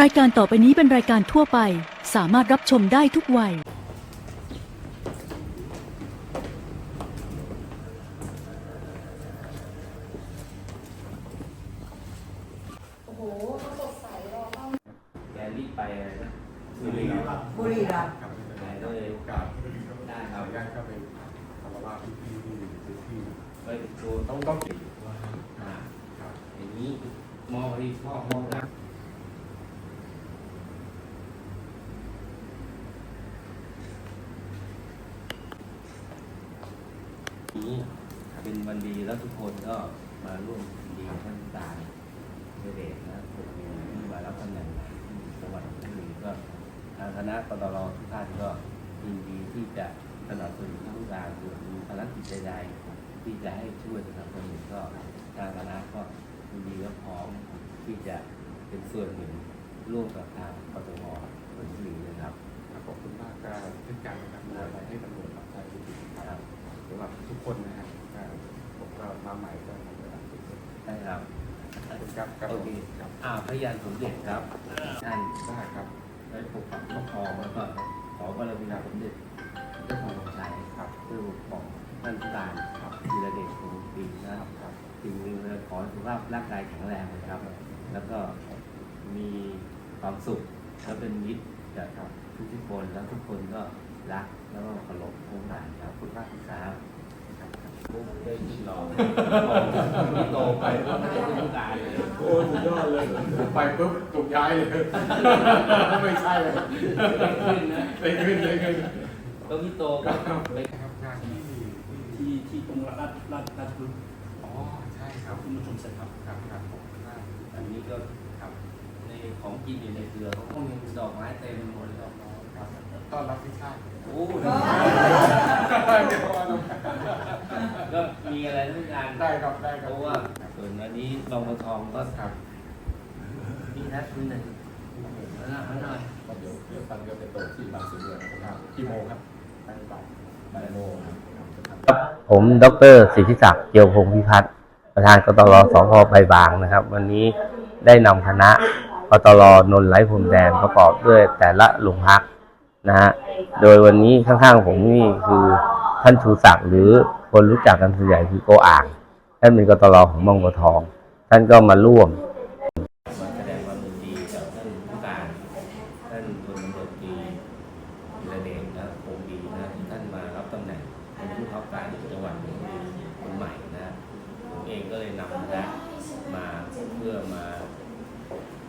รายการต่อไปนี้เป็นรายการทั่วไป สามารถรับชมได้ทุกวัยแกรีบไปอะไรนะบุรีรัมย์บุรีรัมย์ครับแกก็เลยโอกาสได้คขอรัอบนุญาตเข้าไปคารวะพี่พี่ที่พื้นที่ไปดูต้องต้องปิด ว่า อ่า ครับ อย่างนี้ มองที่พ่อมองนะนี้เป็นวันดีแล้วทุกคนก็มาร่วมดีกับท่านตาลเดชนะผมที่มารับตำแหน่งจังหวัดลบบุรีก็ทางคณะกตรทุกท่านก็ยินดีที่จะสนับสนุนทุกการส่วนมีภารกิจใดๆที่จะให้ช่วยสนับสนุนก็ทางคณะก็ยินดีและพร้อม ที่จะเป็นส่วนหนึ่งร่วมกับทางกตรลบบุรีนะครับขอบคุณมากก็เช่นกันนะครับมีอะไรให้ตำรวจรับใช้ทุกทีคครัรับบสำหรับทุกคนนะครับก็ผมก็มาใหม่ก็ทำเวลาทุกคนได้ครับขอบคุณครับครับโอผมเคครับอ่าพยานสมเด็จครับท่านได้ครับได้ปกปักปกครองแล้วก็ขอบารมีสมเด็จเจ้าของชัยครับเพื่อปกป้องท่านผู้การครับธีรเดชคงปีนะครับครับสิ่งหนึ่งเลยข อให้สุขภาพร่างกายแข็งแรงนะครับ แล้วก็มีความสุขแล้วเป็นมิตรกับทุกทุกๆคนแล้วทุกคนก็รักแล้วก็เคารพทุกท่านครับขอบคุณมากคครับรับได้ยินหรอที่โตไปก็ไม่ได้เป็นผู้การเลยโอ้สุดยอดเลยไปปุ๊บถูกย้ายเลยไม่ใช่เลยขึ้นนะได้ขึ้นได้ขึ้นก็พี่โตก็ไปครับงานที่ที่ที่ตรงรัฐรัฐรัฐพฤกษ์อ๋อใช่ คุณผู้ชมเสร็จครับครับครับขอบคุณมากอันนี้ก็ครับในของกินอยู่ในเรือเขาก็มีดอกไม้เต็มหมดเลยครับต้อนรับพี่ชาติโอ้ก็มีอะไรทุกอย่างได้ครับได้ครับเพราะว่าส่วนอันนี้รองกระทองก็ครับมีนัดนิดหนึ่งเอาหน่อยเอาหน่อยเดี๋ยวเดี๋ยวตันก็ไปโตที่บางสีเมือนะครับกี่โมงครับบ่ายโมงครับผม ดรสิทธิศักดิ์เจียวพงพิพัฒน์ ประธานกตรสพไผ่บางนะครับ วันนี้ได้นำคณะกตรนนไร้พรมแดนประกอบด้วยแต่ละโรงพักนะฮะโดยวันนี้ข้างๆผมนี่คือท่านชูศักดิ์หรือคนรู้จักกันส่วนใหญ่คือโกอ่างท่านเป็นกตรของบางบัวทอง ท่านก็มาร่วมแสดงความดีกับท่านผู้การท่านพลตำรวจตรีธีรเดชนะคงดีนะท่านมารับตำแหน่งเป็นผู้ขับการจังหวัดลบบุรีคนใหม่นะ นำคณะมาเพื่อมา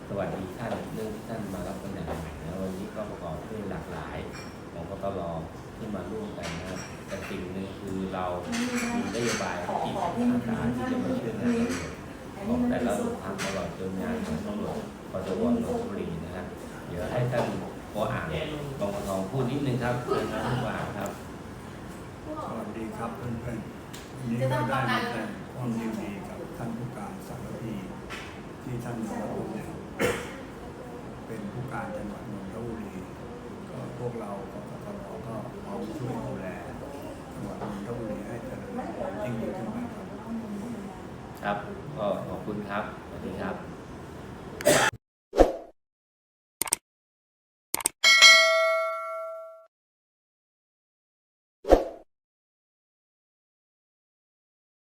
สวัสดีท่านเรื่องที่ท่านมารับตำแหน่งใหม่นะวันนี้ก็ประกอบด้วยหลากหลายของกตรที่มาร่วมกันนะครับแต่สิ่งหนึ่งคือเรามีนโยบายจิตอาสาที่จะมาช่วยงานตำรวจของแต่ละโรงพักตลอดจนงานของตำรวจปจวนลบบุรีนะฮะเดี๋ยวให้ท่านโออ่างกองกทองพูดนิดนึงครับเชิญท่านผู้อ่างครับสวัสดีครับเพื่อนๆวันนี้ก็ได้มาแสดงความยินดีกับท่านผู้การสังกที ที่ท่านสารับตำแหน่งเป็นผู้การจังหวัดนนทบุรี ก็พวกเรากกตก็พร้อมช่วยดูแลจังหวัดนนทบุรีให้เจริญยิ่งขึ้นไปครับ ครับก็ขอบคุณครับสวัสดีครับ